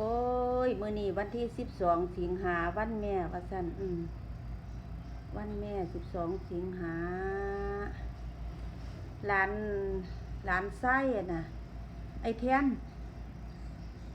โอ้ยมื้อนี้วันที่สิบสองสิงหาวันแม่ว่าซั่นอืมวันแม่สิบสองสิงหาหลานหลานไส้อะน่ะไอ้แทน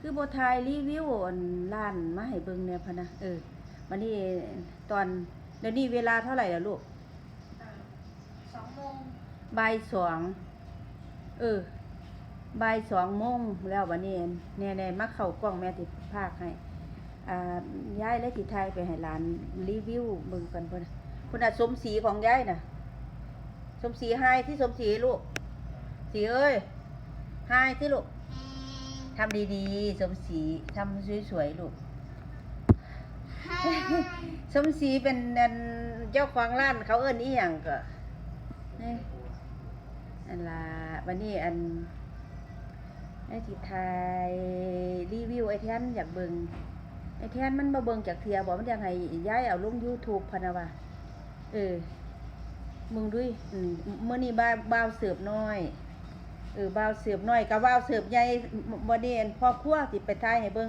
คือบ่ถ่ายรีวิวอันร้านมาให้เบิ่งแหน่พะนะเออวันนี้ตอนเดี๋ยวนี้เวลาเท่าไหร่ล่ะลูกสองโมงบ่ายสองเออ บ่ายสองโมงแล้ววันนี้แน่ๆมาเข้ากล้องแม่ติภาคให้อ่าย้ายและติไทยไปให้หลานรีวิวเบิ่งกันเพิ่นน่ะเพิ่นน่ะสมสีของยายน่ะ สมสีให้ที่สมสีลูกสีเอ้ยให้ที่ลูกทำดีๆ สมสีทำสวยๆลูกสมศรีเป็นอันเจ้าของร้านเขาเอิ้นอีหยังก็นี่อันละวันนี้อัน ไอ้ที่ไทยรีวิวไอ้แทนอยากเบิงไอ้แทนมันมาเบิงจากเทียบอกมันยังไงย้ายเอาลง YouTube พะนะว่าเออมึงด้วยอืมมื้อนี้บ้าวบ้าวเสิร์ฟน้อยเออบ้าวเสิร์ฟน้อยกับบ้าวเสิร์ฟใหญ่วันนี้อันพ่อครัวสิไปทายให้เบิง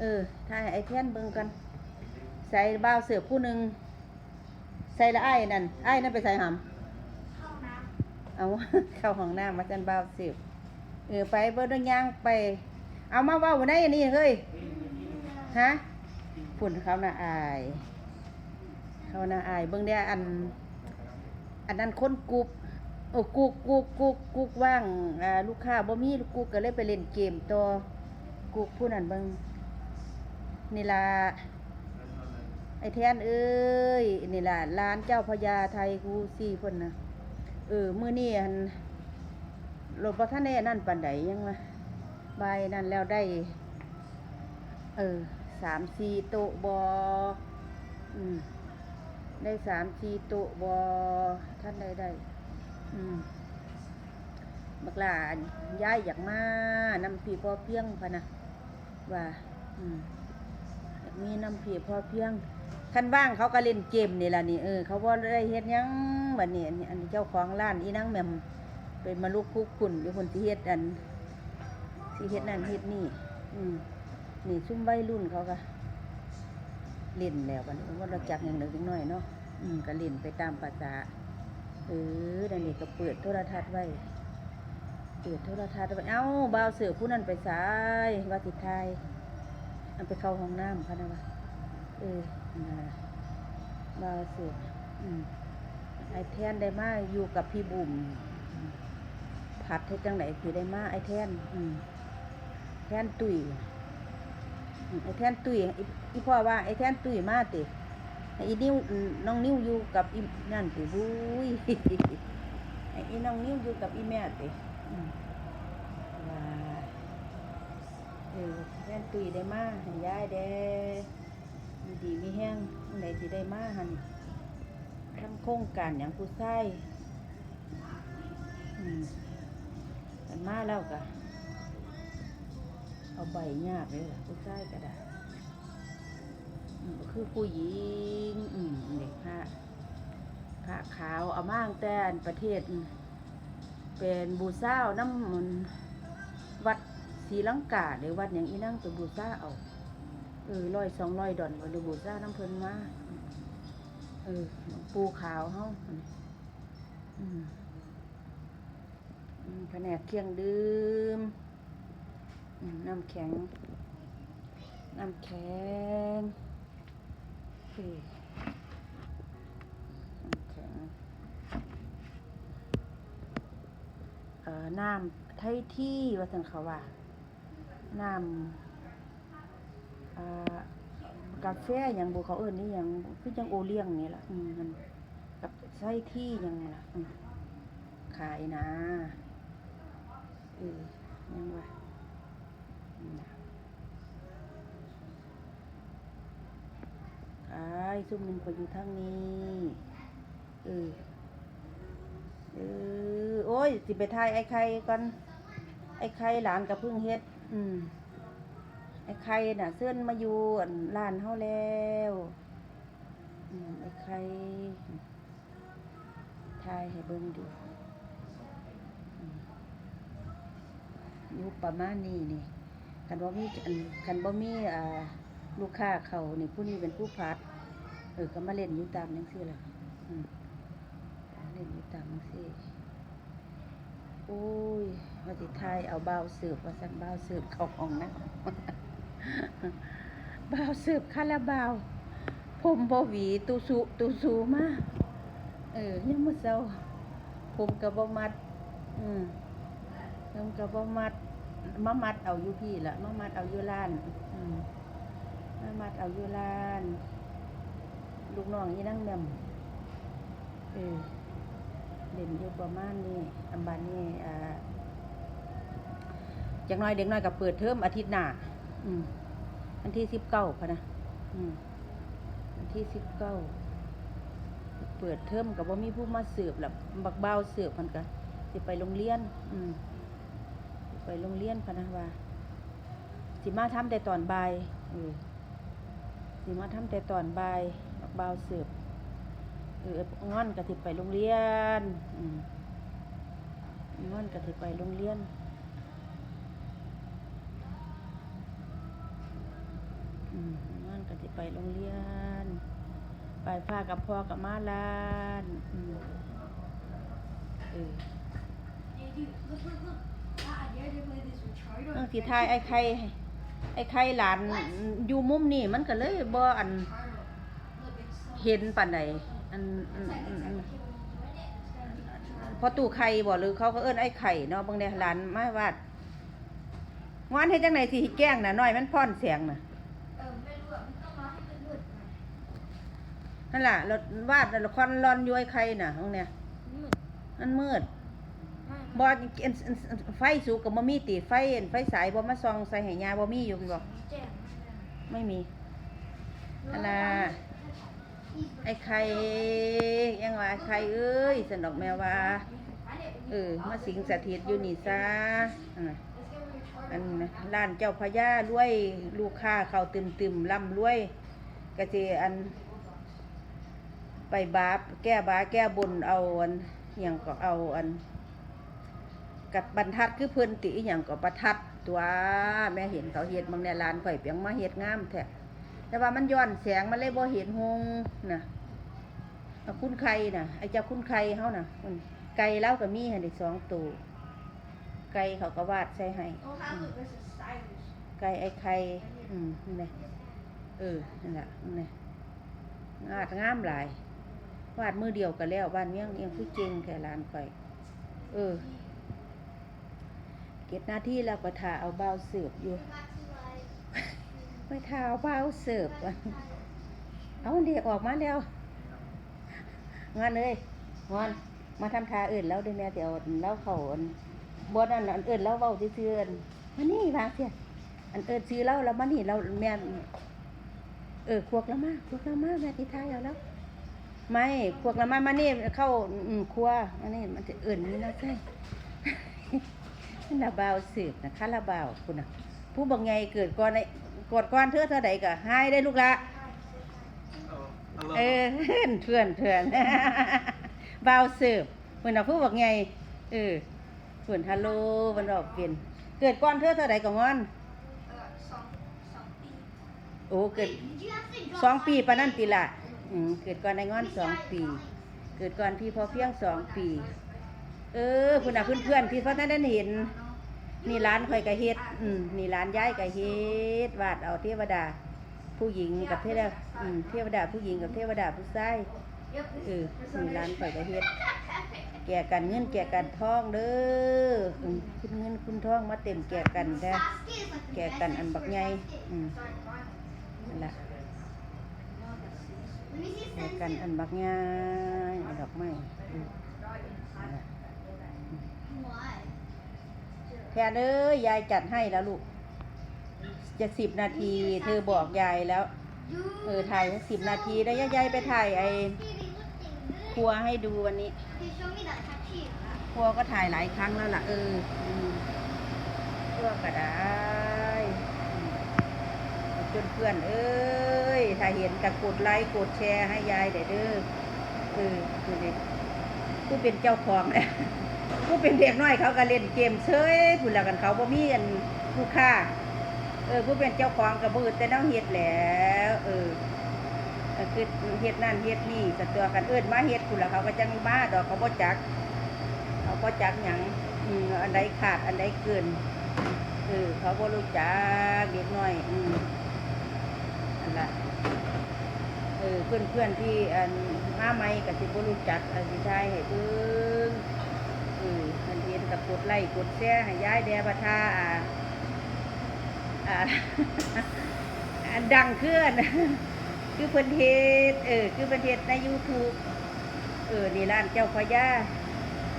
เออทายให้ไอ้แทนเบิงกัน ใส่บ้าวเสือผู้หนึ่งใส่ละไอ้ายนั่นไอ้ายนั่นไปใส่หเข้าน้ำเอาเข้าห้องน้ำมาจันบ้าวเสือ เออไปเบิดย่างไป เอามาว่าวันไหนอันนี้เฮ้ยฮะฝุ่นเขาน่ะอาย เขาน่ะอายเบิ่งได้อัน อันนั้นคนกุกโอ้กุกกุกกุกกุกว่างอ่าลูกค้าบ่มีกุกก็เลยไปเล่นเกมต่อกุกผู้นั้นเบิ่งนี่ล่ะไอ้แทนเอ้ยนี่ล่ะร้านเจ้าพญาไทยครูซี่เพิ่นนะเออมื้อนี้อัน รถบ่ทันได้อันนั่นปานใดยังวะบนั่นแล้วได้ เออสามสี่โตบออืมได้สามสี่โตบอท่านได้ได้ อืมบักลาย้ายอยากมานำผีพอเพียงพะนะว่าอืมอยากมีน้ำผีพอเพียงคันว่างเขาก็เล่นเกมนี่ละนี่เออเขาบ่าได้เฮ็ดยังบันี้อันนี้อันนี้เจ้าของร้านอีนางแมม เป็นมาลูกคุกคุนอยู่คนที่เฮ็ดอันที่เฮ็ดนั่นเฮ็ดนี่ อืมนี่ซุ่มวัยรุ่นเขาก็เล่นแล้วบันว่าเราจักอย่างเล็กน้อยเนาะอืมก็เล่นไปตามภาษาเออดันนี้ก็เปิดโทรทัศน์ไว้เปิดโทรทัศน์ไว้เอ้าบ่าวเสือผู้นั้นไปสายว่าสิดทายอันไปเข้าห้องน้ำค่ะนะวะเออนั่นน่ะบาวเสืออืมไอแทนได้มาอยู่กับพี่บุ๋ม ผัดให้จังไหนคือได้มาไอ้แท่นอืมแท่นตุยไอ้แท่นตุยอีพ่อว่าไอ้แท่นตุยมาติไออีนิ้วน้องนิ้วอยู่กับอีนั่นติบุ้ยไออีน้องนิ้วอยู่กับอีแม่ติอืมว่าเออแม่นตุยได้มาหันยายเด้ดีมีแห้งไหนสิได้มาหันทำโครงการอย่างผู้ใช้ มาแล้วก็เอาใบยากเลยล่ะผู้ใช้ก็ได้คือผู้หญิงอืมเด็กผ้าผ้าขาวเอามาตั้งแต่อันประเทศ เป็นบูเศร้าน้ำมันวัดศรีลังกาหรือวัดอย่างอีนั่งเป็นบูซาเอาเออร้อยสองร้อยดอนวันดูบูซาน้ำเพลินมาเออปูขาวเฮาอืมอืม แผนกเคียงดื่มอืมน้ำแข็ง น้ำแข็งน้ำแข็งเอ่อน้ำไทยที่ว่าสันเขาว่าน้ำกาแฟอย่างบุเขาเอิ้นนี่อย่างคือจังโอเลี้ยงนี่ล่ะมันกับไส้ที่ยังล่ะขายนะ เออยังว่าอืมขายซุ่มหนึ่งก็อยู่ทางนี้ เออ เออ โอ้ย สิไปทายไอ้ไข่ก่อน ไอ้ไข่หลานกับพึ่งเฮ็ด อืม ไอ้ไข่น่ะ เสื้อนมาอยู่อั่นร้านเฮาแล้วอืมไอ้ไข่ทายให้เบิ่งดู อืมอยู่ประมาณนี้นี่คันบ่มีคันบ่มีอ่าลูกค้าเขานี่ผู้นี้เป็นผู้พัดเออก็มาเล่นอยู่ตามจังซี่ล่ะอืมเล่นอยู่ตามจังซี่โอ้ยว่าสิทายเอาเบาเสิร์ฟว่าซั่นบ่าเสิร์ฟเขาห้องน้ำบ่าเสิร์ฟคาราบาวผมบ่หวีตูสุตูสูมาเออยังมือเช้าผมก็บ่มัด อืมผมก็บ่มัด มามัดเอาอยู่พี่ละมามัดเอาอยู่ร้านมามัดเอาอยู่ร้าน ลูกน้องอีนั่งแหม่มเออเด่นอยู่ประมาณนี้อันบานนี้อ่าจักน้อยเด็กน้อยก็เปิดเทอมอาทิตย์หน้าอืมวันที่สิบเก้าพะนะอืมวันที่สิบเก้าเปิดเทอมกับว่ามีผู้มาเสืบหรอกบักเบาเสืบมันก็สิไปโรงเรียน อืม ไปโรงเรียนพนะว่า สิมาทำแต่ตอนบ่ายเออสิมาทำแต่ตอนบ่ายบักเบาเสืบเอองอนก็สิไปโรงเรียนงอนก็สิไปโรงเรียนงอนก็สิไปโรงเรียน ไปพากับพ่อกับมาลานอืมเออ เออสีทายไอ้ไข่ไอ้ไข่หลานอยู่มุมนี่มันก็เลยบ่อันเห็นปานใดอันพอตู่ไข่บ่หรือเขาก็เอิ้นไอ้ไข่เนาะบางเนหลานมาวาดงอนให้จังไหนสีแกล้งน่ะน้อยมันพ่อนเสียงน่ะนั่นแหละเราวาดละครรอนย้อยไข่น่ะตรงเนี้ยมันมืด บ่อันอันอันไฟสูงก็บ่มีติไฟอันไฟสายบ่มาส่องใส่ให้ยาบ่มีอยู่บ่แจ้งไม่มีอันน่ะไอ้ไข่ยังว่าไอ้ไข่เอ้ยสนดอกแมวว่าเออมาสิงสถิตอยู่นี่ซะอ่าอันร้านเจ้าพญารวยลูกค้าเขาตึมตึมๆร่ำรวยก็สิอัน ไปบาปแก้บาแก้บนเอาอันอหย่างก็เอาอัน กัดบรรทัดคือเพิ่นติอหย่างก็ประทัดตัวแม่เห็นเขาเฮ็ดบางในร้านข่อยเปียงมาเฮ็ดงามแท้แต่ว่ามันย้อนแสงมันเลยบ่เห็นหงนะคุณไข่น่ะไอ้เจ้าคุณไข่เฮาน่ะมันไก่เล้าก็มีให้ได้สองตัวไก่เขาก็วาดใส่ให้ไก่ไอ้ไข่อืมนี่นแหละเออนั่นแหละนั่งาดงามหลายวาดมือเดียวก็แล้วบ้านเมียงเอียงคือเก่งแค่ลานไข่เออ ก็บหน้าที่แล้วก็ถ่าเอาเบาเสิร์ฟอยู่ไปถ่าเอาเบาเสิร์ฟก่อนเอาเดี๋ยวออกมาแล้วงานเลยงอนมาทำทาอื่นแล้วด้วยแม่เดี๋ยวเล่าเขาอันบดอันอันอื่นเล่าเบาซื่ออันมานี่บางเสียอันเอินซื้อเล่าแล้วมานี่เราแม่เออพวกเรามาพวกเรามาแม่ที่ทายเอาแล้วไม่พวกเรามามานี่เข้าอืมครัวอันนี้มันจะเอื่นนี่นะใช่ คาราบาวสืบนะคาราบาวคุณนะผู้บังไงเกิดก่อนไอ้กดก่อนเธอเท่าใดก็ให้ได้ลูกละ Oh, เอ hello. อเถื่อนเถื่อนบาวสืบเพิ่นน่ะผู้บักไงเออเพิ่นฮัลโหลเพิ่นบอกเป็นเกิดก่อนเธอเท่าใดก็งอนเออสองสองปีโอ้เกิดสองปีปานนั้นติละอืมเกิดก่อนไอ้งอนสองปี เกิดก่อนพี่พอเพียงสองปี เออพุ่นน่ะเพื่อนๆที่พ่อท่านได้เห็น นี่ร้านข่อยก็เฮ็ด อืมนี่ร้านย้ายก็เฮ็ดวาดเอาเทวดา ผู้หญิงกับเทวดาอืมเทวดาผู้หญิงกับเทวดาผู้ชายเออนี่ร้าน is- ข่อยก็เฮ็ด แก่กันเงินแก่กันทองเด้ออืมคุณเงินคุณทองมาเต็มแก่กันแท้แก่กันอันบักใหญ่อืมนั่นล่ะแก่กันอันบักใหญ่ดอกไม้อืมนั่นล่ะ แค่เด้อยายจัดให้แล้วลูกจะสิบนาที เธอบอกยายแล้ว เออถ่ายสิบนาทีแล้วยายไปถ่ายไอ้ครัวให้ดูวันนี้ครัวก็ถ่ายหลายครั้งแล้วล่ะ เออครัวก็ได้อืมเพื่อนเพื่อนเอ้ย ถ้าเห็นก็กดไลค์กดแชร์ให้ยายเด้อเด้อเออดูดิผู้เป็นเจ้าของเนี่ย ผู้เป็นเด็กน้อยเขาก็เล่นเกมเฉยพูดแล้วกันเขาบ่มีอันลูกค้าเออผู้เป็นเจ้าของกับบืดแต่น้องเฮ็ดแหล้วเออคือเฮ็ดนั่นเฮ็ดนี่สตัวกันเอิ้นมาเฮ็ดคุณละเขาก็จังมาดอกเขาบ่จักเขาบ่จักหยังอืมอันใดขาดอันใดเกินเออเขาบ่รู้จักเด็กน้อยอืมอันละเออเพื่อนเพื่อนที่อันมาใหม่ก็สิบ่รู้จักอันสิทายให้เบิ่อ อมันเห็นก็กดไลค์กดแชร์ให้ยายแดบัทาอ่าอ่าอันดังขึ้นคือเพิ่นเฮ็ดเออ คือเพิ่นเฮ็ดใน YouTube เออ นี่ร้านเจ้าพญา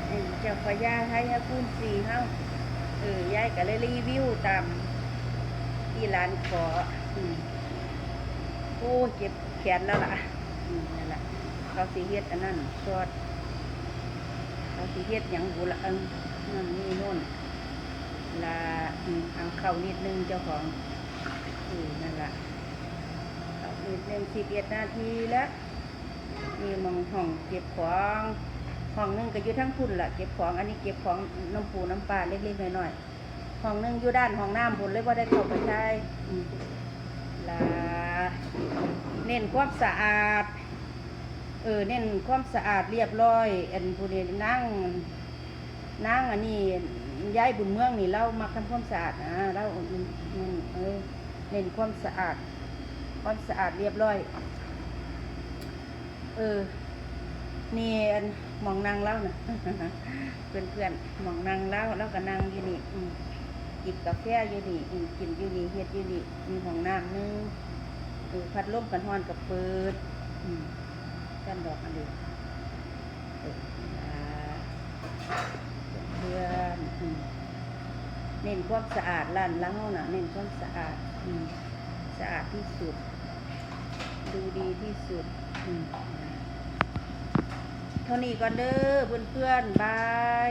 เออเจ้าพญาให้คูณสีเฮาเออยายก็เลยรีวิวตามที่ร้านขออืมโอ้เจ็บแขนแล้วล่ะอืมนั่นล่ะเขาสิเฮ็ดอันนั้นซอส เขาสิเฮ็ดหยังบุละอันนั่นนี่โน่นลาเอาเข้านิดนึงเจ้าของอืมนั่นละเข้านิดนึงสิบเอ็ดนาทีแล้วมีมองห้องเก็บของห้องหนึงก็อยู่ทั้งพุ่นละเก็บของอันนี้เก็บของน้ำปูน้ำปลาเล็กๆน้อยๆห้องหนึงอยู่ด้านห้องน้ำพุ่นเลยว่าได้เข้าไปใช้ลาเน้นความสะอาด เออเน้นความสะอาดเรียบร้อย อันผู้นี้นั่งนางอันนี้ย้ายบุญเมืองนี่เรามักทำความสะอาดนะเราเน้นเออเน้นความสะอาด ความสะอาดเรียบร้อย เออนี่อันมองนางเล่านะเพื่อนเพื่อนมองนางเล่าแล้วก็นั่งอยู่นี่อืมจิบกาแฟอยู่นี่กินอยู่นี่เฮ็ดอยู่นี่มีห้องน้ำนึงเออพัดลมกันฮ้อนกับเปิด อืม กันดอกอันเดียเพื่อนเน้นความสะอาดร้านล้าน่ะเน้นความสะอาดสะอาดที่สุด ดูดีที่สุดอืมเท่านี้ก่อนเด้อเพื่อนๆบาย